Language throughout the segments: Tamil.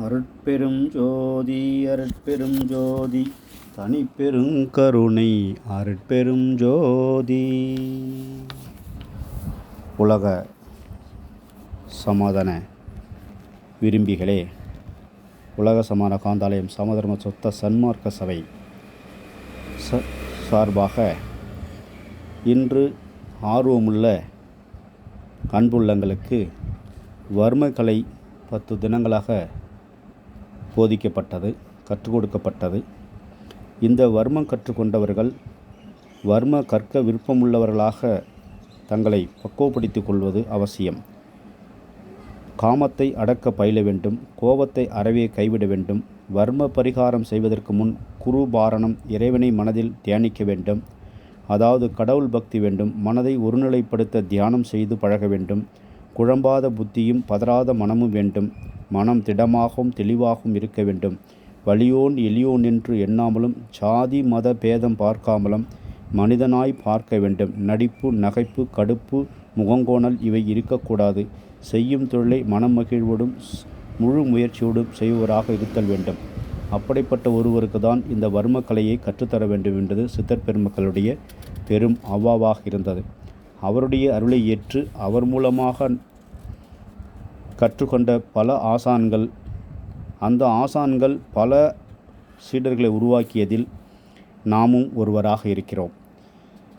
அருட்பெரும் ஜோதி அருட்பெரும் ஜோதி தனிப்பெரும் கருணை அருட்பெரும் ஜோதி. உலக சமாதான விரும்பிகளே உலக சமான காந்தாலயம் சமதர்ம சொத்த சன்மார்க்க சபை ச சார்பாக இன்று ஆர்வமுள்ள அன்புள்ளங்களுக்கு வர்மக்கலை பத்து தினங்களாக போதிக்கப்பட்டது கற்றுக் கொடுக்கப்பட்டது இந்த வர்மம் கற்றுக்கொண்டவர்கள் வர்ம கற்க விருப்பமுள்ளவர்களாக தங்களை பக்குவப்படுத்திக் கொள்வது அவசியம். காமத்தை அடக்க பயில வேண்டும் கோபத்தை அறவே கைவிட வேண்டும் வர்ம பரிகாரம் செய்வதற்கு முன் குரு பாரணம் இறைவனை மனதில் தியானிக்க வேண்டும். அதாவது கடவுள் பக்தி வேண்டும் மனதை ஒருநிலைப்படுத்த தியானம் செய்து பழக வேண்டும். குழம்பாத புத்தியும் பதறாத மனமும் வேண்டும். மனம் திடமாகவும் தெளிவாகவும் இருக்க வேண்டும். வலியோன் எளியோன் என்று எண்ணாமலும் சாதி மத பேதம் பார்க்காமலும் மனிதனாய் பார்க்க வேண்டும். நடிப்பு நகைப்பு கடுப்பு முகங்கோணல் இவை இருக்கக்கூடாது. செய்யும் தொழிலை மனம் மகிழ்வோடும் முழு முயற்சியோடும் செய்வராக இருத்தல் வேண்டும். அப்படிப்பட்ட ஒருவருக்கு தான் இந்த வர்மக்கலையை கற்றுத்தர வேண்டும் என்பது சித்தர் பெருமக்களுடைய பெரும் அவ்வாவாக இருந்தது. அவருடைய அருளை ஏற்று அவர் மூலமாக கற்றுக்கொண்ட பல ஆசான்கள் அந்த ஆசான்கள் பல சீடர்களை உருவாக்கியதில் நாமும் ஒருவராக இருக்கிறோம்.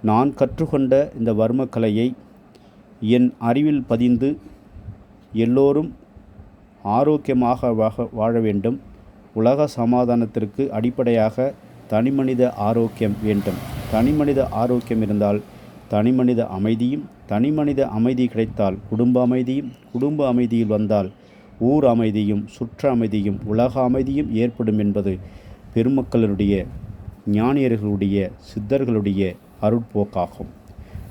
நான் கற்றுக்கொண்ட இந்த வர்மக்கலையை என் அறிவில் பதிந்து எல்லோரும் ஆரோக்கியமாக வாழ வாழ வேண்டும். உலக சமாதானத்திற்கு அடிப்படையாக தனிமனித ஆரோக்கியம் வேண்டும். தனிமனித ஆரோக்கியம் இருந்தால் தனிமனித அமைதியும் தனிமனித அமைதி கிடைத்தால் குடும்ப அமைதியும் குடும்ப அமைதியில் வந்தால் ஊர் அமைதியும் சுற்ற அமைதியும் உலக அமைதியும் ஏற்படும் என்பது பெருமக்களுடைய ஞானியர்களுடைய சித்தர்களுடைய அருட்போக்காகும்.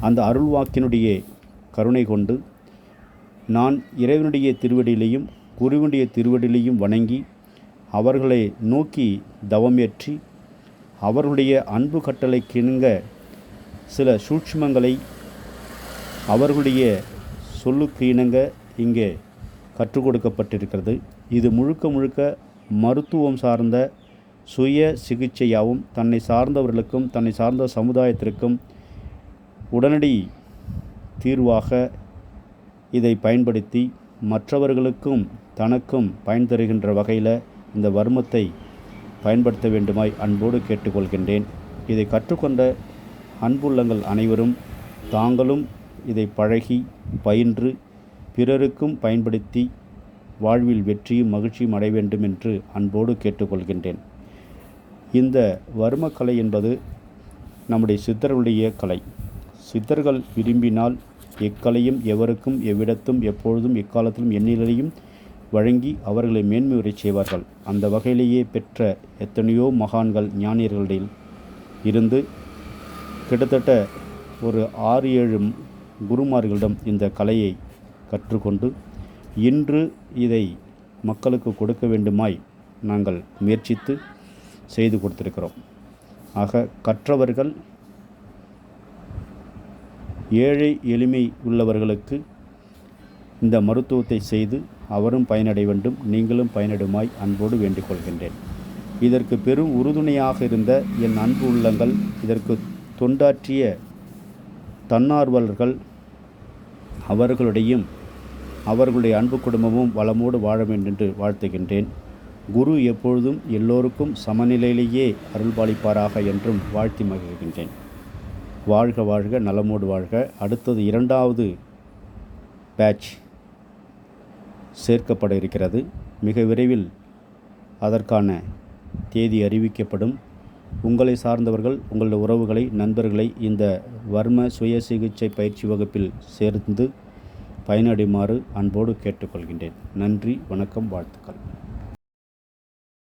அந்த அருள்வாக்கினுடைய கருணை கொண்டு நான் இறைவனுடைய திருவடியிலையும் குருவனுடைய திருவடியிலையும் வணங்கி அவர்களை நோக்கி தவமேற்றி அவர்களுடைய அன்பு கட்டளை கிணங்க சில சூட்சுமங்களை அவர்களுடைய சொல்லுக்கு இணங்க இங்கே கற்றுக் கொடுக்கப்பட்டிருக்கிறது. இது முழுக்க முழுக்க மருத்துவம் சார்ந்த சுய சிகிச்சையாகவும் தன்னை சார்ந்தவர்களுக்கும் தன்னை சார்ந்த சமுதாயத்திற்கும் உடனடி தீர்வாக இதை பயன்படுத்தி மற்றவர்களுக்கும் தனக்கும் பயன் தருகின்ற வகையில் இந்த வர்மத்தை பயன்படுத்த வேண்டுமாய் அன்போடு கேட்டுக்கொள்கின்றேன். இதை கற்றுக்கொண்ட அன்புள்ளங்கள் அனைவரும் தாங்களும் இதை பழகி பயின்று பிறருக்கும் பயன்படுத்தி வாழ்வில் வெற்றியும் மகிழ்ச்சியும் அடைய வேண்டும் என்று அன்போடு கேட்டுக்கொள்கின்றேன். இந்த வர்மக்கலை என்பது நம்முடைய சித்தர்களுடைய கலை. சித்தர்கள் விரும்பினால் எக்கலையும் எவருக்கும் எவ்விடத்தும் எப்பொழுதும் எக்காலத்திலும் எண்ணிலையும் வழங்கி அவர்களை மேன்மை உரை செய்வார்கள். அந்த வகையிலேயே பெற்ற எத்தனையோ மகான்கள் ஞானியர்களில் இருந்து கிட்டத்தட்ட ஒரு ஆறு ஏழு குருமார்களிடம் இந்த கலையை கற்றுக்கொண்டு இன்று இதை மக்களுக்கு கொடுக்க வேண்டுமாய் நாங்கள் முயற்சித்து செய்து கொடுத்திருக்கிறோம். ஆக கற்றவர்கள் ஏழை எளிமை உள்ளவர்களுக்கு இந்த மருத்துவத்தை செய்து அவரும் பயனடைய வேண்டும் நீங்களும் பயனடுமாய் அன்போடு வேண்டிக் கொள்கின்றேன். இதற்கு பெரும் உறுதுணையாக இருந்த என் அன்பு உள்ளங்கள் இதற்கு தொண்டாற்றிய தன்னார்வலர்கள் அவர்களுடையும் அவர்களுடைய அன்பு குடும்பமும் வளமோடு வாழ வேண்டும் என்று வாழ்த்துகின்றேன். குரு எப்பொழுதும் எல்லோருக்கும் சமநிலையிலேயே அருள்பாலிப்பாராக என்றும் வாழ்த்தி மகிழ்கின்றேன். வாழ்க வாழ்க நலமோடு வாழ்க. அடுத்தது இரண்டாவது பேட்ச் சேர்க்கப்பட இருக்கிறது. மிக விரைவில் அதற்கான தேதி அறிவிக்கப்படும். உங்களை சார்ந்தவர்கள் உங்களுடைய உறவுகளை நண்பர்களை இந்த வர்ம சுய சிகிச்சை பயிற்சி வகுப்பில் சேர்ந்து பயனடையுமாறு அன்போடு கேட்டுக்கொள்கின்றேன். நன்றி வணக்கம் வாழ்த்துக்கள்.